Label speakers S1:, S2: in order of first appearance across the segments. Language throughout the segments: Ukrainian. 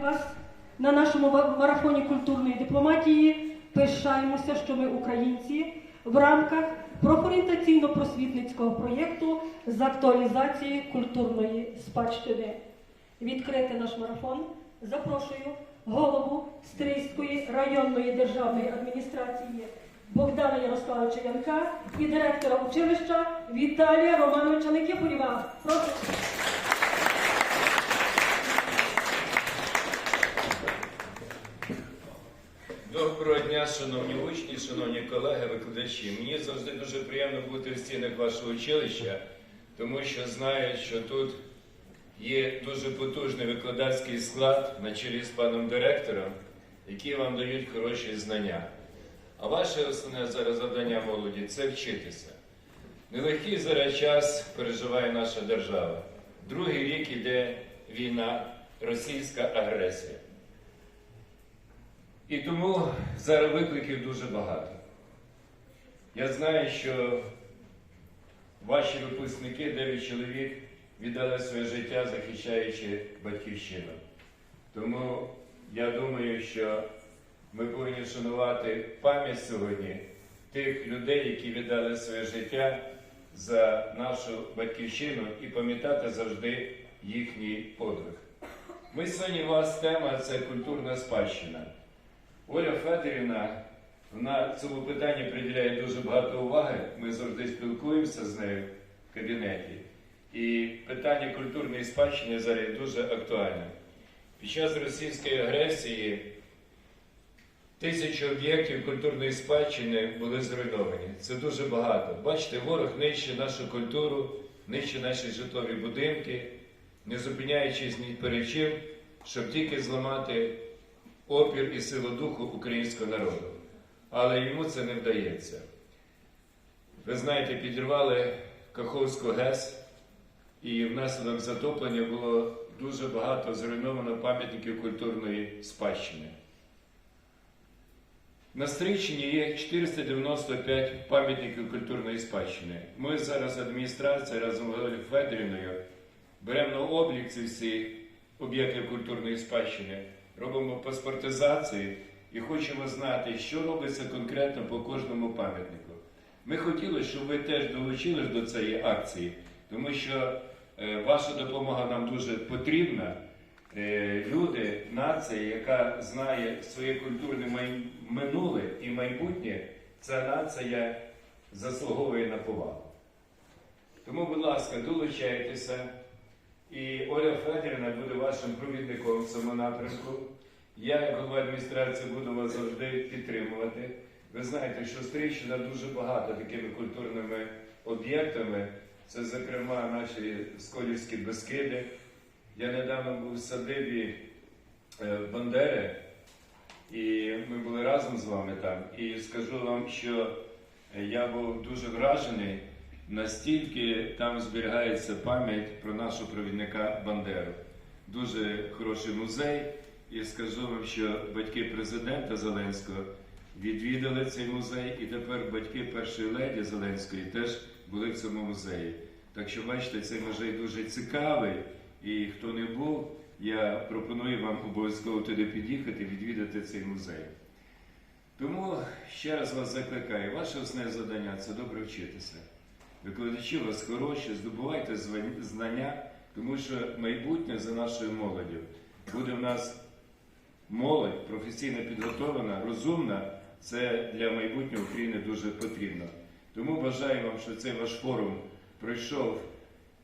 S1: вас на нашому марафоні культурної дипломатії. Пишаємося, що ми українці в рамках профорієнтаційно-просвітницького проєкту з актуалізації культурної спадщини. Відкрити наш марафон запрошую голову Стрийської районної державної адміністрації Богдана Ярославовича Янка і директора училища Віталія Романовича Никифорєва. Прошу.
S2: Дня, шановні учні, шановні колеги, викладачі. Мені завжди дуже приємно бути в стінах вашого училища, тому що знаю, що тут є дуже потужний викладацький склад на чолі з паном директором, які вам дають хороші знання. А ваше основне зараз завдання молоді це вчитися. Нелегкий зараз час переживає наша держава. Другий рік іде війна, російська агресія. І тому зараз викликів дуже багато. Я знаю, що ваші випускники, 9 чоловік, віддали своє життя, захищаючи батьківщину. Тому я думаю, що ми повинні шанувати пам'ять сьогодні тих людей, які віддали своє життя за нашу батьківщину і пам'ятати завжди їхній подвиг. Ми сьогодні у вас тема це культурна спадщина. Оля Федорівна вона цьому питанні приділяє дуже багато уваги. Ми завжди спілкуємося з нею в кабінеті. І питання культурної спадщини зараз дуже актуальне. Під час російської агресії тисячі об'єктів культурної спадщини були зруйновані. Це дуже багато. Бачите, ворог нищить нашу культуру, нищить наші житлові будинки, не зупиняючись ні перед чим, щоб тільки зламати опір і силу духу українського народу. Але йому це не вдається. Ви знаєте, підірвали Каховську ГЕС, і внаслідок затоплення було дуже багато зруйновано пам'ятників культурної спадщини. На Стрийщині є 495 пам'ятників культурної спадщини. Ми зараз адміністрація разом з Олею Федорівною беремо на облік ці всі об'єкти культурної спадщини, робимо паспортизацію і хочемо знати, що робиться конкретно по кожному пам'ятнику. Ми хотіли, щоб ви теж долучились до цієї акції, тому що е, ваша допомога нам дуже потрібна. Е, люди, нація, яка знає своє культурне минуле і майбутнє, ця нація заслуговує на повагу. Тому, будь ласка, долучайтеся. І Оля Федорівна буде вашим провідником в цьому напрямку. Я, як голова адміністрації, буду вас завжди підтримувати. Ви знаєте, що Стрийщина дуже багато такими культурними об'єктами. Це, зокрема, наші Сколівські Бескиди. Я недавно був в садибі е, Бандери, і ми були разом з вами там. І скажу вам, що я був дуже вражений, настільки там зберігається пам'ять про нашого провідника Бандеру. Дуже хороший музей. І скажу вам, що батьки президента Зеленського відвідали цей музей, і тепер батьки першої леді Зеленської теж були в цьому музеї. Так що, бачите, цей музей дуже цікавий. І хто не був, я пропоную вам обов'язково туди під'їхати, відвідати цей музей. Тому ще раз вас закликаю, ваше основне завдання це добре вчитися. Викладачі вас хороші, здобувайте знання, тому що майбутнє за нашою молоддю. Буде в нас молодь професійно підготовлена, розумна. Це для майбутнього України дуже потрібно. Тому бажаю вам, щоб цей ваш форум пройшов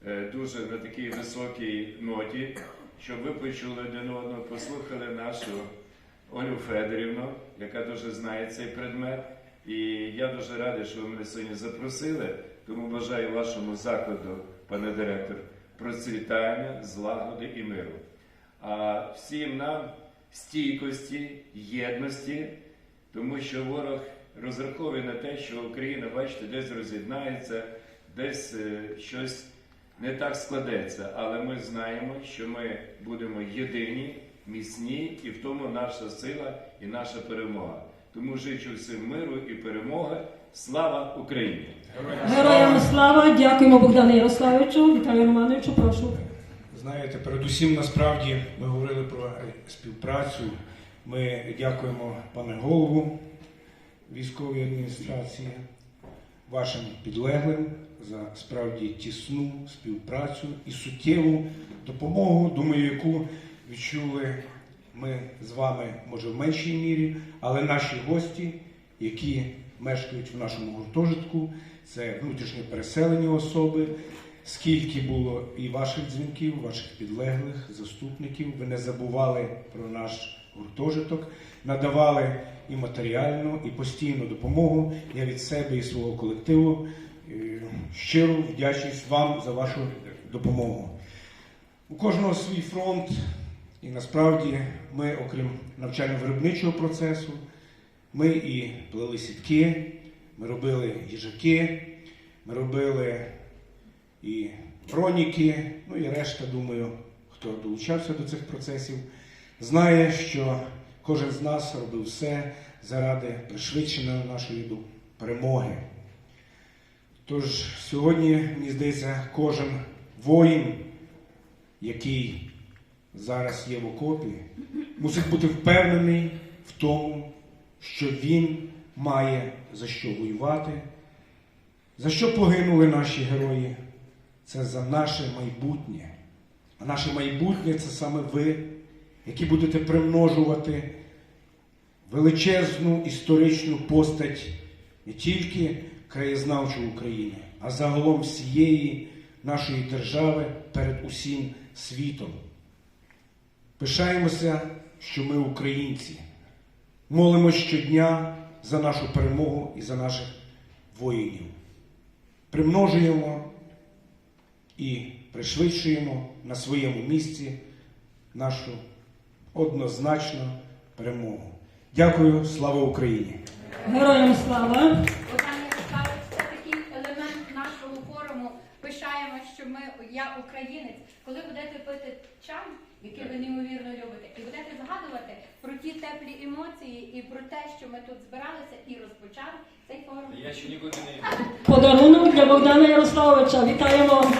S2: е, дуже на такій високій ноті, щоб ви почули один одного, послухали нашу Олю Федорівну, яка дуже знає цей предмет. І я дуже радий, що ви мене сьогодні запросили. Тому бажаю вашому закладу, пане директор, процвітання, злагоди і миру. А всім нам стійкості, єдності, тому що ворог розраховує на те, що Україна, бачите, десь роз'єднається, десь е, щось не так складеться. Але ми знаємо, що ми будемо єдині, міцні, і в тому наша сила і наша перемога. Тому жичу всім миру і перемоги. Слава Україні!
S1: Героям слава! Дякуємо Богдану Ярославовичу, Віталію Романовичу, прошу.
S3: Знаєте, передусім насправді ми говорили про співпрацю. Ми дякуємо пане голову військової адміністрації, вашим підлеглим за справді тісну співпрацю і суттєву допомогу, думаю, яку відчули ми з вами, може, в меншій мірі, але наші гості, які мешкають в нашому гуртожитку, це внутрішньо переселені особи. Скільки було і ваших дзвінків, ваших підлеглих, заступників, ви не забували про наш гуртожиток, надавали і матеріальну, і постійну допомогу. Я від себе і свого колективу е, щиру вдячність вам за вашу допомогу. У кожного свій фронт, і насправді ми, окрім навчально-виробничого процесу, ми і плели сітки, ми робили їжаки, ми робили і броніки, ну і решта, думаю, хто долучався до цих процесів, знає, що кожен з нас робив все заради пришвидшеної нашої перемоги. Тож сьогодні, мені здається, кожен воїн, який зараз є в окопі, мусить бути впевнений в тому, що він має за що воювати, за що погинули наші герої. Це за наше майбутнє. А наше майбутнє це саме ви, які будете примножувати величезну історичну постать не тільки краєзнавчої України, а загалом всієї нашої держави перед усім світом. Пишаємося, що ми українці. Молимось щодня за нашу перемогу і за наших воїнів. Примножуємо і пришвидшуємо на своєму місці нашу однозначну перемогу. Дякую, слава Україні!
S1: Героям слава!
S4: Пишаємо, що ми, я українець. Коли будете пити чай, який ви неймовірно любите, і будете згадувати про ті теплі емоції і про те, що ми тут збиралися і розпочали цей форум.
S2: Я ще нікуди не.
S1: Подарунок для Богдана Ярославовича. Вітаємо!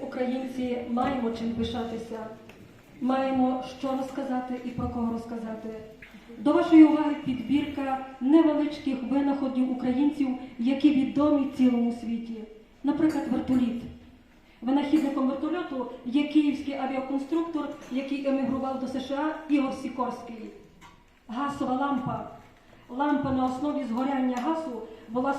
S1: Українці маємо чим пишатися, маємо що розказати і про кого розказати. До вашої уваги підбірка невеличких винаходів українців, які відомі цілому світі. Наприклад, вертоліт. Винахідником вертольоту є київський авіаконструктор, який емігрував до США Ігор Сікорський. Гасова лампа. Лампа на основі згоряння газу була